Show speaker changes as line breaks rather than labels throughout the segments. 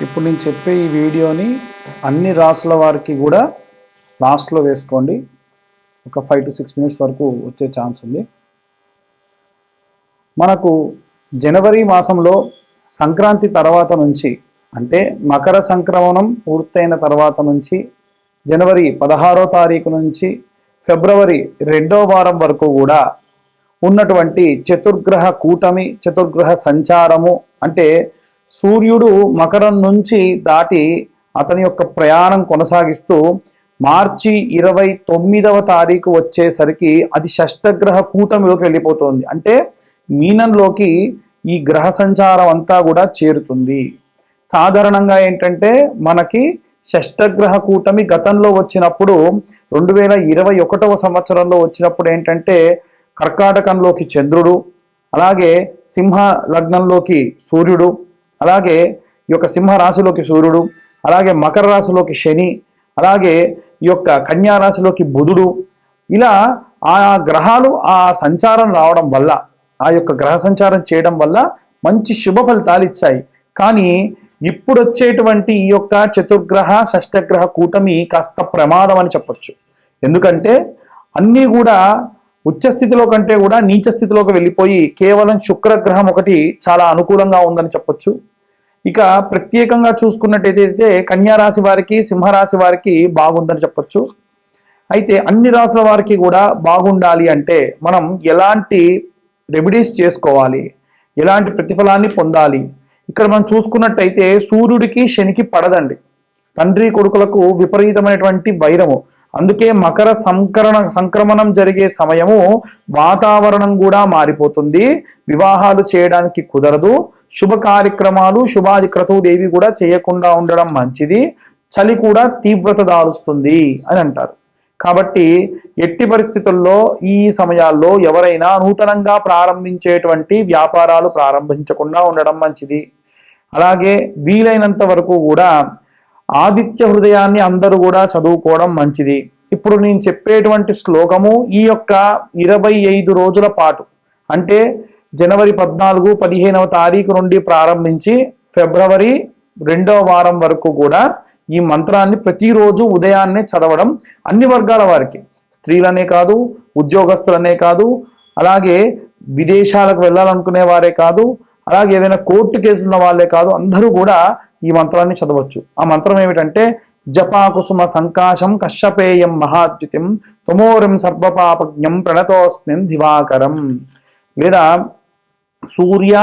ఇప్పుడు నేను చెప్పే ఈ వీడియోని అన్ని రాసుల వారికి కూడా లాస్ట్లో వేసుకోండి. ఒక ఫైవ్ టు సిక్స్ మినిట్స్ వరకు వచ్చే ఛాన్స్ ఉంది. మనకు జనవరి మాసంలో సంక్రాంతి తర్వాత నుంచి అంటే మకర సంక్రమణం పూర్తయిన తర్వాత నుంచి జనవరి పదహారో తారీఖు నుంచి ఫిబ్రవరి రెండో వారం వరకు కూడా ఉన్నటువంటి చతుర్గ్రహ కూటమి చతుర్గ్రహ సంచారము అంటే సూర్యుడు మకరం నుంచి దాటి అతని యొక్క ప్రయాణం కొనసాగిస్తూ మార్చి ఇరవై తొమ్మిదవ తారీఖు వచ్చేసరికి అది షష్టగ్రహ కూటమిలోకి వెళ్ళిపోతుంది. అంటే మీనంలోకి ఈ గ్రహ సంచారం అంతా కూడా చేరుతుంది. సాధారణంగా ఏంటంటే మనకి షష్టగ్రహ కూటమి గతంలో వచ్చినప్పుడు రెండు వేల ఇరవై ఒకటవ సంవత్సరంలో వచ్చినప్పుడు ఏంటంటే కర్కాటకంలోకి చంద్రుడు అలాగే సింహ లగ్నంలోకి సూర్యుడు అలాగే ఈ యొక్క సింహ రాశిలోకి సూర్యుడు అలాగే మకర రాశిలోకి శని అలాగే ఈ యొక్క కన్యా రాశిలోకి బుధుడు ఇలా ఆ గ్రహాలు ఆ సంచారం రావడం వల్ల ఆ యొక్క గ్రహ సంచారం చేయడం వల్ల మంచి శుభ ఫలితాలు ఇచ్చాయి. కానీ ఇప్పుడు వచ్చేటువంటి ఈ యొక్క చతుర్గ్రహ షష్టగ్రహ కూటమి కాస్త ప్రమాదం అని చెప్పొచ్చు. ఎందుకంటే అన్నీ కూడా ఉచ్చ స్థితిలో కంటే కూడా నీచ స్థితిలోకి వెళ్ళిపోయి కేవలం శుక్రగ్రహం ఒకటి చాలా అనుకూలంగా ఉందని చెప్పొచ్చు. ఇక ప్రత్యేకంగా చూసుకున్నట్టయితే కన్యా రాశి వారికి సింహరాశి వారికి బాగుందని చెప్పొచ్చు. అయితే అన్ని రాశుల వారికి కూడా బాగుండాలి అంటే మనం ఎలాంటి రెమెడీస్ చేసుకోవాలి? ఎలాంటి ప్రతిఫలాన్ని పొందాలి? ఇక్కడ మనం చూసుకున్నట్టయితే సూర్యుడికి శనికి పడదండి. తండ్రి కొడుకులకు విపరీతమైనటువంటి వైరము. అందుకే మకర సంకరణ సంక్రమణం జరిగే సమయము వాతావరణం కూడా మారిపోతుంది. వివాహాలు చేయడానికి కుదరదు. శుభ కార్యక్రమాలు శుభాది క్రతువులేవి కూడా చేయకుండా ఉండడం మంచిది. చలి కూడా తీవ్రత దాలుస్తుంది అని అంటారు. కాబట్టి ఎట్టి పరిస్థితుల్లో ఈ సమయాల్లో ఎవరైనా నూతనంగా ప్రారంభించేటువంటి వ్యాపారాలు ప్రారంభించకుండా ఉండడం మంచిది. అలాగే వీలైనంత వరకు కూడా ఆదిత్య హృదయాన్ని అందరూ కూడా చదువుకోవడం మంచిది. ఇప్పుడు నేను చెప్పేటువంటి శ్లోకము ఈ యొక్క ఇరవై ఐదు రోజుల పాటు అంటే జనవరి పద్నాలుగు పదిహేనవ తారీఖు నుండి ప్రారంభించి ఫిబ్రవరి రెండవ వారం వరకు కూడా ఈ మంత్రాన్ని ప్రతిరోజు ఉదయాన్నే చదవడం అన్ని వర్గాల వారికి. స్త్రీలనే కాదు ఉద్యోగస్తులనే కాదు అలాగే విదేశాలకు వెళ్ళాలనుకునే వారే కాదు అలాగే ఏదైనా కోర్టు కేసు ఉన్న వాళ్ళే కాదు అందరూ కూడా ఈ మంత్రాన్ని చదవచ్చు. ఆ మంత్రం ఏమిటంటే జపాకుసుమ సంకాశం కశ్యపేయం మహాద్యుతిం తమోరం సర్వపాపజ్ఞం ప్రణతోస్మిన్ దివాకరం. లేదా సూర్య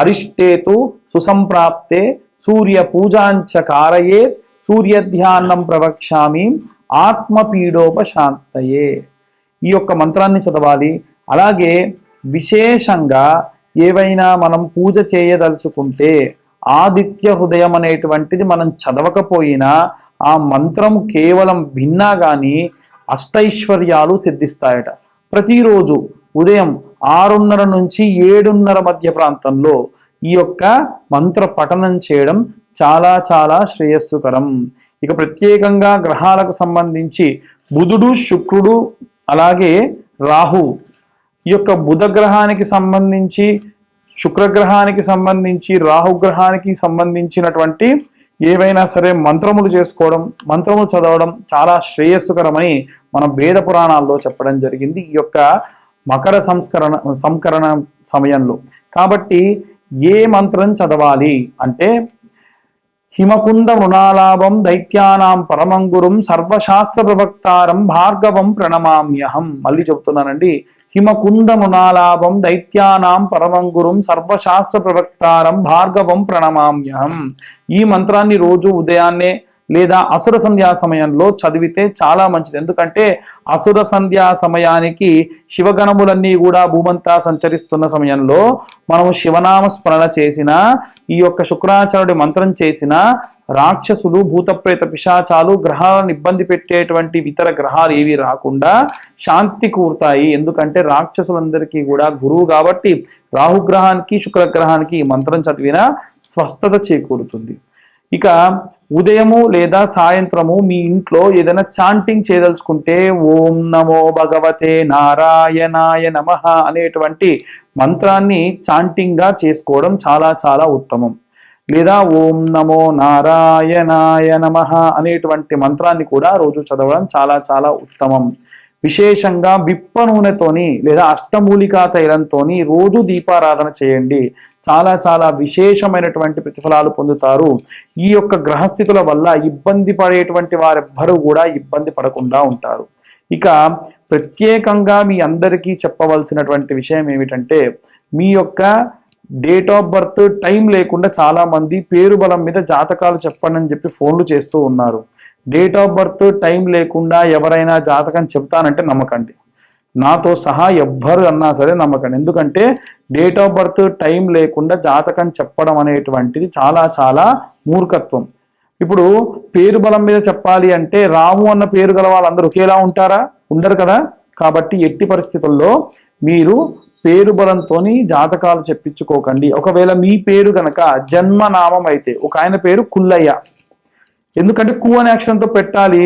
అరిష్టేతు సుసంప్రాప్తే సూర్య పూజాంచ కారయేత్ సూర్యధ్యానం ప్రవక్ష్యామి ఆత్మపీడోపశాంతయే. ఈ యొక్క మంత్రాన్ని చదవాలి. అలాగే విశేషంగా ఏవైనా మనం పూజ చేయదలుచుకుంటే ఆదిత్య హృదయం అనేటువంటిది మనం చదవకపోయినా ఆ మంత్రం కేవలం విన్నా కానీ అష్టైశ్వర్యాలు సిద్ధిస్తాయట. ప్రతిరోజు ఉదయం ఆరున్నర నుంచి ఏడున్నర మధ్య ప్రాంతంలో ఈ యొక్క మంత్ర పఠనం చేయడం చాలా చాలా శ్రేయస్సుకరం. ఇక ప్రత్యేకంగా గ్రహాలకు సంబంధించి బుధుడు శుక్రుడు అలాగే రాహు ఈ యొక్క బుధ గ్రహానికి సంబంధించి శుక్రగ్రహానికి సంబంధించి రాహుగ్రహానికి సంబంధించినటువంటి ఏవైనా సరే మంత్రములు చేసుకోవడం మంత్రములు చదవడం చాలా శ్రేయస్సుకరమని మన వేద పురాణాల్లో చెప్పడం జరిగింది. ఈ యొక్క మకర సంస్కరణ సంకరణ సమయంలో. కాబట్టి ఏ మంత్రం చదవాలి అంటే హిమకుంద మృణాలాభం దైత్యానాం పరమంగురం సర్వశాస్త్ర ప్రవక్తారం భార్గవం ప్రణమామ్యహం. మళ్ళీ చెబుతున్నానండి హిమకుంద మృణాలాభం దైత్యానాం పరమం గురుం సర్వశాస్త్ర ప్రవక్తారం భార్గవం ప్రణమామ్యహం ఈ మంత్రాన్ని రోజు ఉదయాన్నే లేదా అసుర సంధ్యా సమయంలో చదివితే చాలా మంచిది. ఎందుకంటే అసుర సంధ్యా సమయానికి శివగణములన్నీ కూడా భూమంతా సంచరిస్తున్న సమయంలో మనము శివనామ స్మరణ చేసిన ఈ యొక్క శుక్రాచార్యుడి మంత్రం చేసిన రాక్షసులు భూతప్రేత పిశాచాలు గ్రహాలను ఇబ్బంది పెట్టేటువంటి ఇతర గ్రహాలు ఏవి రాకుండా శాంతి కూరుతాయి. ఎందుకంటే రాక్షసులందరికీ కూడా గురువు కాబట్టి రాహుగ్రహానికి శుక్రగ్రహానికి ఈ మంత్రం చదివిన స్వస్థత చేకూరుతుంది. ఇక ఉదయము లేదా సాయంత్రము మీ ఇంట్లో ఏదైనా చాంటింగ్ చేయదలుచుకుంటే ఓం నమో భగవతే నారాయణాయ నమ అనేటువంటి మంత్రాన్ని చాంటింగ్గా చేసుకోవడం చాలా చాలా ఉత్తమం. లేదా ఓం నమో నారాయణాయ నమ అనేటువంటి మంత్రాన్ని కూడా రోజు చదవడం చాలా చాలా ఉత్తమం. విశేషంగా విప్ప నూనెతోని లేదా అష్టమూలికా తైలంతోని రోజు దీపారాధన చేయండి. చాలా చాలా విశేషమైనటువంటి ప్రతిఫలాలు పొందుతారు. ఈ యొక్క గ్రహస్థితుల వల్ల ఇబ్బంది పడేటువంటి వారెవ్వరూ కూడా ఇబ్బంది పడకుండా ఉంటారు. ఇక ప్రత్యేకంగా మీ అందరికీ చెప్పవలసినటువంటి విషయం ఏమిటంటే మీ యొక్క డేట్ ఆఫ్ బర్త్ టైం లేకుండా చాలా మంది పేరు బలం మీద జాతకాలు చెప్పండి అని చెప్పి ఫోన్లు చేస్తూ ఉన్నారు. డేట్ ఆఫ్ బర్త్ టైం లేకుండా ఎవరైనా జాతకం చెప్తానంటే నమ్మకండి. నాతో సహా ఎవ్వరు అన్నా సరే నమ్మకండి. ఎందుకంటే డేట్ ఆఫ్ బర్త్ టైం లేకుండా జాతకం చెప్పడం అనేటువంటిది చాలా చాలా మూర్ఖత్వం. ఇప్పుడు పేరు బలం మీద చెప్పాలి అంటే రాము అన్న పేరు గల వాళ్ళందరూ ఒకేలా ఉంటారా? ఉండరు కదా? కాబట్టి ఎట్టి పరిస్థితుల్లో మీరు పేరు బలంతో జాతకాలు చెప్పించుకోకండి. ఒకవేళ మీ పేరు గనక జన్మనామం అయితే ఒక ఆయన పేరు కుల్లయ్య. ఎందుకంటే కు అనే అక్షరంతో పెట్టాలి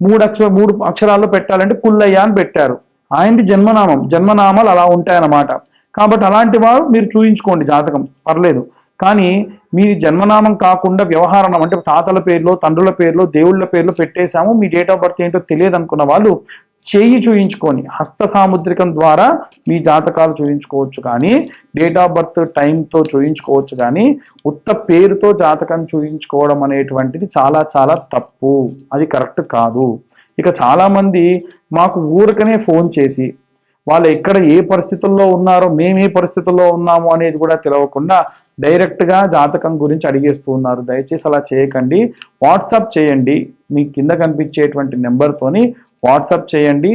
మూడు అక్షర మూడు అక్షరాల్లో పెట్టాలంటే కుల్లయ్య అని పెట్టారు. ఆయనది జన్మనామం జన్మనామాలు అలా ఉంటాయన్నమాట. కాబట్టి అలాంటి వారు మీరు చూయించుకోండి జాతకం పర్లేదు. కానీ మీ జన్మనామం కాకుండా వ్యవహారం అంటే తాతల పేర్లో తండ్రుల పేర్లో దేవుళ్ళ పేర్లో పెట్టేశాము మీ డేట్ ఆఫ్ బర్త్ ఏంటో తెలియదు అనుకున్న వాళ్ళు చేయి చూయించుకొని హస్త సాముద్రికం ద్వారా మీ జాతకాలు చూయించుకోవచ్చు కానీ డేట్ ఆఫ్ బర్త్ టైంతో చూయించుకోవచ్చు కానీ ఉత్త పేరుతో జాతకం చూయించుకోవడం అనేటువంటిది చాలా చాలా తప్పు. అది కరెక్ట్ కాదు. ఇక చాలామంది మాకు ఊరికనే ఫోన్ చేసి వాళ్ళు ఎక్కడ ఏ పరిస్థితుల్లో ఉన్నారో మేము ఏ పరిస్థితుల్లో ఉన్నాము అనేది కూడా తెలియకుండా డైరెక్ట్గా జాతకం గురించి అడిగేస్తూ ఉన్నారు. దయచేసి అలా చేయకండి. వాట్సాప్ చేయండి. మీ కింద కనిపించేటువంటి నెంబర్తోని వాట్సాప్ చేయండి.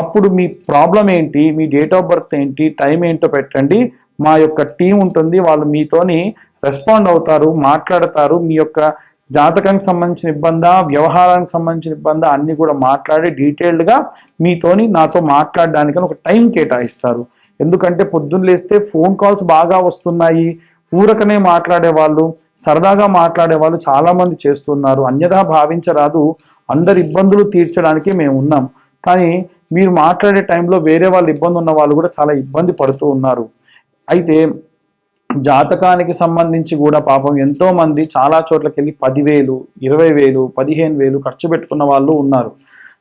అప్పుడు మీ ప్రాబ్లం ఏంటి? మీ డేట్ ఆఫ్ బర్త్ ఏంటి? టైం ఏంటో పెట్టండి. మా యొక్క టీం ఉంటుంది. వాళ్ళు మీతోని రెస్పాండ్ అవుతారు మాట్లాడతారు. మీ యొక్క జాతకానికి సంబంధించిన ఇబ్బంది వ్యవహారానికి సంబంధించిన ఇబ్బంది అన్ని కూడా మాట్లాడి డీటెయిల్డ్గా మీతోని నాతో మాట్లాడడానికి ఒక టైం కేటాయిస్తారు. ఎందుకంటే పొద్దున్న లేస్తే ఫోన్ కాల్స్ బాగా వస్తున్నాయి. ఊరకనే మాట్లాడే వాళ్ళు సరదాగా మాట్లాడే వాళ్ళు చాలామంది చేస్తున్నారు. అన్యథా భావించరాదు. అందరి ఇబ్బందులు తీర్చడానికి మేము ఉన్నాం. కానీ మీరు మాట్లాడే టైంలో వేరే వాళ్ళు ఇబ్బంది ఉన్న వాళ్ళు కూడా చాలా ఇబ్బంది పడుతూ ఉన్నారు. అయితే జాతకానికి సంబంధించి కూడా పాపం ఎంతో మంది చాలా చోట్లకి వెళ్ళి పదివేలు ఇరవై వేలు పదిహేను వేలు ఖర్చు పెట్టుకున్న వాళ్ళు ఉన్నారు.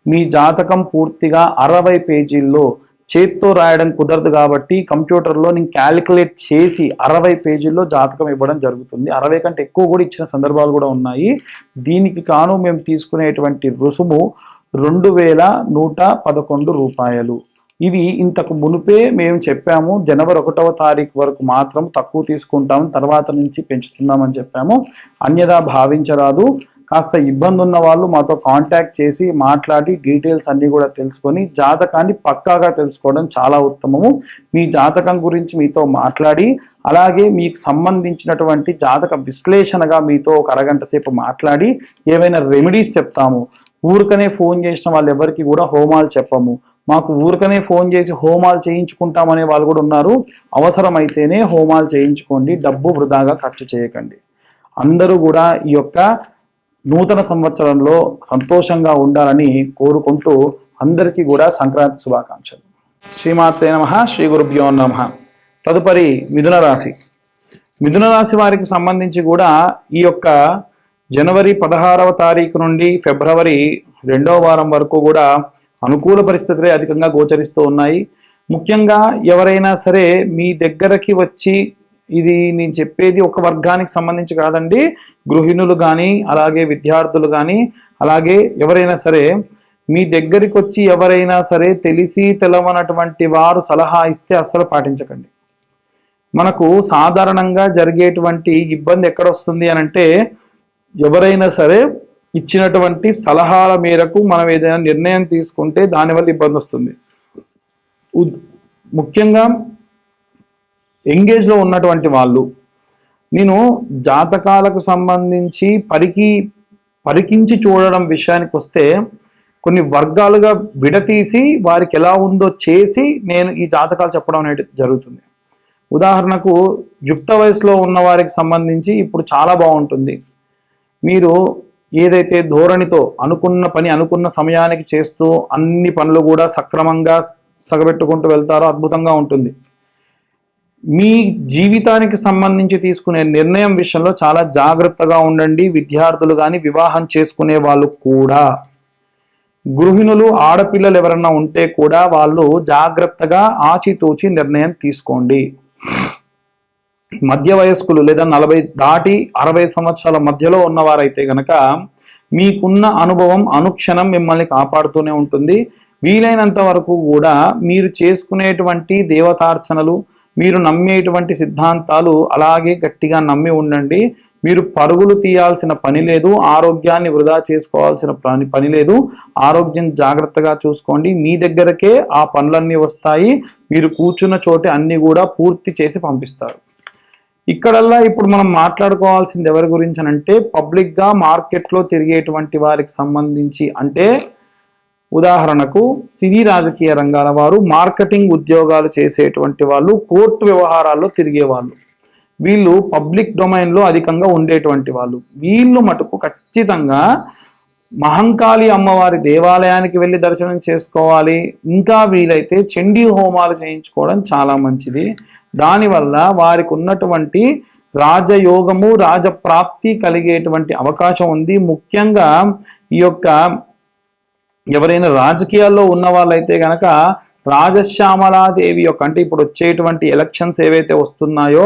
మీ జాతకం పూర్తిగా అరవై పేజీల్లో చేత్తో రాయడం కుదరదు కాబట్టి కంప్యూటర్లో నేను క్యాలిక్యులేట్ చేసి అరవై పేజీల్లో జాతకం ఇవ్వడం జరుగుతుంది. అరవై కంటే ఎక్కువ కూడా ఇచ్చిన సందర్భాలు కూడా ఉన్నాయి. దీనికి కాను మేము తీసుకునేటువంటి రుసుము రెండు వేల నూట పదకొండు రూపాయలు. ఇవి ఇంతకు మునుపే మేము చెప్పాము. జనవరి ఒకటవ తారీఖు వరకు మాత్రం తక్కువ తీసుకుంటాం. తర్వాత నుంచి పెంచుతున్నామని చెప్పాము. అన్యదా భావించరాదు. కాస్త ఇబ్బంది ఉన్న వాళ్ళు మాతో కాంటాక్ట్ చేసి మాట్లాడి డీటెయిల్స్ అన్నీ కూడా తెలుసుకొని జాతకాన్ని పక్కాగా తెలుసుకోవడం చాలా ఉత్తమము. మీ జాతకం గురించి మీతో మాట్లాడి అలాగే మీకు సంబంధించినటువంటి జాతక విశ్లేషణగా మీతో ఒక అరగంట సేపు మాట్లాడి ఏవైనా రెమెడీస్ చెప్తాము. ఊరికనే ఫోన్ చేసిన వాళ్ళు ఎవరికి కూడా హోమాలు చెప్పము. మాకు ఊరికనే ఫోన్ చేసి హోమాలు చేయించుకుంటామనే వాళ్ళు కూడా ఉన్నారు. అవసరమైతేనే హోమాలు చేయించుకోండి డబ్బు వృధాగా ఖర్చు చేయకండి. అందరూ కూడా ఈ యొక్క నూతన సంవత్సరంలో సంతోషంగా ఉండాలని కోరుకుంటూ అందరికీ కూడా సంక్రాంతి శుభాకాంక్షలు. శ్రీమాత్రే నమ శ్రీ గురుభ్యో నమ. తదుపరి మిథున రాశి. మిథున రాశి వారికి సంబంధించి కూడా ఈ యొక్క జనవరి పదహారవ తారీఖు నుండి ఫిబ్రవరి రెండవ వారం వరకు కూడా అనుకూల పరిస్థితులే అధికంగా గోచరిస్తూ ఉన్నాయి. ముఖ్యంగా ఎవరైనా సరే మీ దగ్గరకి వచ్చి ఇది నేను చెప్పేది ఒక వర్గానికి సంబంధించి కాదండి గృహిణులు కానీ అలాగే విద్యార్థులు కానీ అలాగే ఎవరైనా సరే మీ దగ్గరికి వచ్చి ఎవరైనా సరే తెలిసి తెలవనటువంటి వారు సలహా ఇస్తే అస్సలు పాటించకండి. మనకు సాధారణంగా జరిగేటువంటి ఇబ్బంది ఎక్కడ వస్తుంది అని అంటే ఎవరైనా సరే ఇచ్చినటువంటి సలహాల మేరకు మనం ఏదైనా నిర్ణయం తీసుకుంటే దానివల్ల ఇబ్బంది వస్తుంది. ముఖ్యంగా ఎంగేజ్లో ఉన్నటువంటి వాళ్ళు నేను జాతకాలకు సంబంధించి పరికి పరికించి చూడడం విషయానికి వస్తే కొన్ని వర్గాలుగా విడతీసి వారికి ఎలా ఉందో చేసి నేను ఈ జాతకాలు చెప్పడం అనేది జరుగుతుంది. ఉదాహరణకు యుక్త వయసులో ఉన్న వారికి సంబంధించి ఇప్పుడు చాలా బాగుంటుంది. మీరు ఏదైతే ధోరణితో అనుకున్న పని అనుకున్న సమయానికి చేస్తూ అన్ని పనులు కూడా సక్రమంగా సగబెట్టుకుంటూ వెళ్తారో అద్భుతంగా ఉంటుంది. మీ జీవితానికి సంబంధించి తీసుకునే నిర్ణయం విషయంలో చాలా జాగ్రత్తగా ఉండండి. విద్యార్థులు కానీ వివాహం చేసుకునే వాళ్ళు కూడా. గృహిణులు ఆడపిల్లలు ఎవరన్నా ఉంటే కూడా వాళ్ళు జాగ్రత్తగా ఆచితూచి నిర్ణయం తీసుకోండి. మధ్య వయస్కులు లేదా నలభై దాటి అరవై సంవత్సరాల మధ్యలో ఉన్నవారైతే గనక మీకున్న అనుభవం అనుక్షణం మిమ్మల్ని కాపాడుతూనే ఉంటుంది. వీలైనంత వరకు కూడా మీరు చేసుకునేటువంటి దేవతార్చనలు మీరు నమ్మేటువంటి సిద్ధాంతాలు అలాగే గట్టిగా నమ్మి ఉండండి. మీరు పరుగులు తీయాల్సిన పని లేదు ఆరోగ్యాన్ని వృధా చేసుకోవాల్సిన పని పని లేదు. ఆరోగ్యం జాగ్రత్తగా చూసుకోండి. మీ దగ్గరకే ఆ పనులన్నీ వస్తాయి. మీరు కూర్చున్న చోటే అన్నీ కూడా పూర్తి చేసి పంపిస్తారు. ఇక్కడల్లా ఇప్పుడు మనం మాట్లాడుకోవాల్సింది ఎవరి గురించి అంటే పబ్లిక్గా మార్కెట్లో తిరిగేటువంటి వారికి సంబంధించి అంటే ఉదాహరణకు సినీ రాజకీయ రంగాల వారు మార్కెటింగ్ ఉద్యోగాలు చేసేటువంటి వాళ్ళు కోర్టు వ్యవహారాల్లో తిరిగే వాళ్ళు వీళ్ళు పబ్లిక్ డొమైన్లో అధికంగా ఉండేటువంటి వాళ్ళు. వీళ్ళు మటుకు ఖచ్చితంగా మహంకాళి అమ్మవారి దేవాలయానికి వెళ్ళి దర్శనం చేసుకోవాలి. ఇంకా వీలైతే చండీ హోమాలు చేయించుకోవడం చాలా మంచిది. దానివల్ల వారికి ఉన్నటువంటి రాజయోగము రాజప్రాప్తి కలిగేటువంటి అవకాశం ఉంది. ముఖ్యంగా ఈ యొక్క ఎవరైనా రాజకీయాల్లో ఉన్న వాళ్ళైతే గనక రాజశ్యామలాదేవి యొక్క అంటే ఇప్పుడు వచ్చేటువంటి ఎలక్షన్స్ ఏవైతే వస్తున్నాయో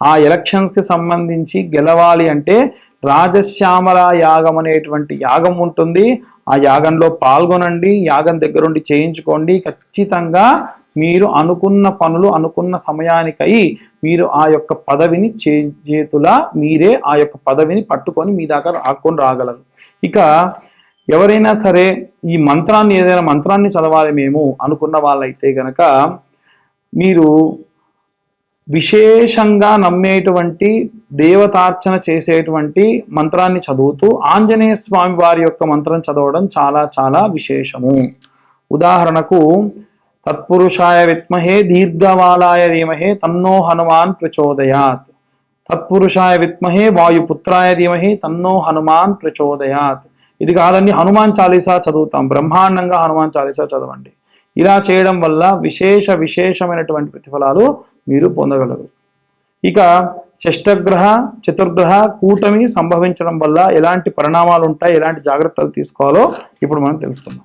ఆ ఎలక్షన్స్కి సంబంధించి గెలవాలి అంటే రాజశ్యామల యాగం అనేటువంటి యాగం ఉంటుంది. ఆ యాగంలో పాల్గొనండి యాగం దగ్గరుండి చేయించుకోండి. ఖచ్చితంగా మీరు అనుకున్న పనులు అనుకున్న సమయానికై మీరు ఆ యొక్క పదవిని చేతుల మీరే ఆ యొక్క పదవిని పట్టుకొని మీ దాకా రాకొని రాగలరు. ఇక ఎవరైనా సరే ఈ మంత్రాన్ని ఏదైనా మంత్రాన్ని చదవాలి మేము అనుకున్న వాళ్ళైతే గనక మీరు విశేషంగా నమ్మేటువంటి దేవతార్చన చేసేటువంటి మంత్రాన్ని చదువుతూ ఆంజనేయ స్వామి వారి యొక్క మంత్రం చదవడం చాలా చాలా విశేషము. ఉదాహరణకు తత్పురుషాయ విత్మహే దీర్ఘవాలాయ ధీమహే తన్నో హనుమాన్ ప్రచోదయాత్. తత్పురుషాయ విత్మహే వాయుపుత్రాయ ధీమహే తన్నో హనుమాన్ ప్రచోదయాత్. ఇది కాదండి హనుమాన్ చాలీసా చదువుతాం. బ్రహ్మాండంగా హనుమాన్ చాలీసా చదవండి. ఇలా చేయడం వల్ల విశేష విశేషమైనటువంటి ప్రతిఫలాలు మీరు పొందగలరు. ఇక షష్టగ్రహ చతుర్గ్రహ కూటమి సంభవించడం వల్ల ఎలాంటి పరిణామాలు ఉంటాయి ఎలాంటి జాగ్రత్తలు తీసుకోవాలో ఇప్పుడు మనం తెలుసుకుందాం.